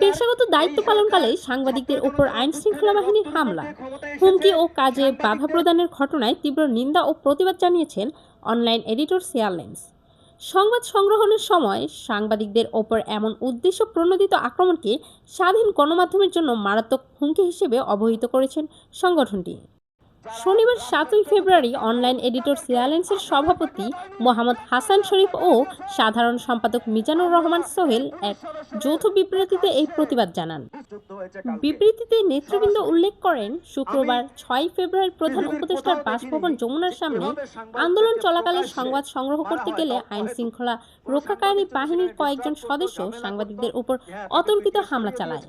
পেশাগত দায়িত্ব পালনকালে সাংবাদিকদের উপর আইন শৃঙ্খলা বাহিনীর হামলা হুমকি ও কাজে বাধা প্রদানের ঘটনায় তীব্র নিন্দা ও প্রতিবাদ জানিয়েছেন অনলাইন এডিটর সিয়ারলেন্স সংবাদ সংগ্রহণের সময় সাংবাদিকদের ওপর এমন উদ্দেশ্য প্রণোদিত আক্রমণকে স্বাধীন গণমাধ্যমের জন্য মারাত্মক হুমকি হিসেবে অবহিত করেছেন সংগঠনটি। শনিবার সাতই ফেব্রুয়ারি অনলাইন এডিটর সিয়ালেন্সের সভাপতি মোহাম্মদ হাসান শরীফ ও সাধারণ সম্পাদক মিজানুর রহমান সোহেল এক যৌথ বিবৃতিতে এই প্রতিবাদ জানান। বিবৃতিতে নেতৃবৃন্দ উল্লেখ করেন শুক্রবার ছয় ফেব্রুয়ারি প্রধান উপদেষ্টার বাসভবন যমুনার সামনে আন্দোলন চলাকালে সংবাদ সংগ্রহ করতে গেলে আইন শৃঙ্খলা রক্ষাকারী বাহিনীর কয়েকজন সদস্য সাংবাদিকদের উপর অতর্কিত হামলা চালায়।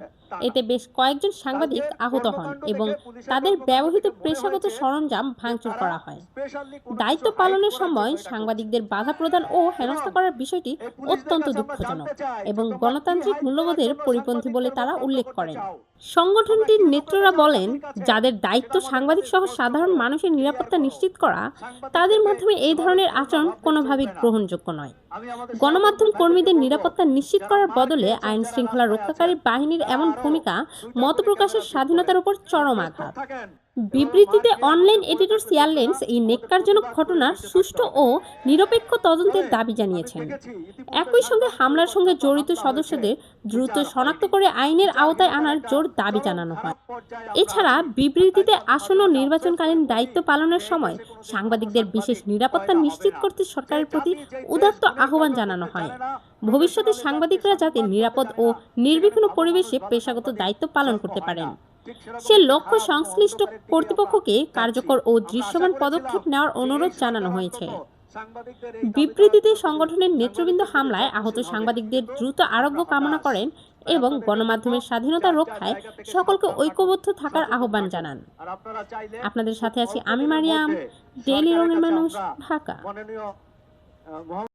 এতে বেশ কয়েকজন সাংবাদিক আহত হন এবং তাদের ব্যবহৃত পেশাগত সরঞ্জাম ভাঙচুর করা হয়। দায়িত্ব পালনের সময় সাংবাদিকদের বাধা প্রদান ও হেনস্থা করার বিষয়টি অত্যন্ত দুঃখজনক এবং গণতান্ত্রিক মূল্যবোধের পরিপন্থী বলে তারা উল্লেখ করেন। সংগঠনটির নেত্ররা বলেন যাদের দায়িত্ব সাংবাদিক সহ সাধারণ মানুষের নিরাপত্তা নিশ্চিত করা তাদের মাধ্যমে এই ধরনের আচরণ কোনোভাবেই গ্রহণযোগ্য নয়। গণমাধ্যম কর্মীদের নিরাপত্তা নিশ্চিত করার বদলে আইন শৃঙ্খলা রক্ষাকারী বাহিনীর এমন ভূমিকা মত প্রকাশের স্বাধীনতার উপর চরম আঘাত বিবৃতিতে অনলাইন এডিটর সিয়ারলেন্স এই নেককারজনক ঘটনার সুষ্ঠু ও নিরপেক্ষ তদন্তের দাবি জানিয়েছেন। একই সঙ্গে হামলার সঙ্গে জড়িত সদস্যদের দ্রুত শনাক্ত করে আইনের আওতায় আনার জোর দাবি জানানো হয়। এছাড়া বিবৃতিতে আসন্ন নির্বাচনকালীন দায়িত্ব পালনের সময় সাংবাদিকদের বিশেষ নিরাপত্তা নিশ্চিত করতে সরকারের প্রতি উদাত্ত আহ্বান জানানো হয়। ভবিষ্যতে সাংবাদিকরা যাতে নিরাপদ ও নির্বিঘ্ন পরিবেশে পেশাগত দায়িত্ব পালন করতে পারেন। সে লক্ষ্য সংশ্লিষ্ট কর্তৃপক্ষকে কার্যকর ও দৃশ্যমান পদক্ষেপ নেওয়ার অনুরোধ জানানো হয়েছে। বিবৃতিতে সংগঠনের নেতৃবৃন্দ হামলায় আহত সাংবাদিকদের দ্রুত আরোগ্য কামনা করেন এবং গণমাধ্যমের স্বাধীনতা রক্ষায় সকলকে ঐক্যবদ্ধ থাকার আহ্বান জানান। আপনাদের সাথে আছি আমি মারিয়াম, ডেইলি রঙের মানুষ, ঢাকা।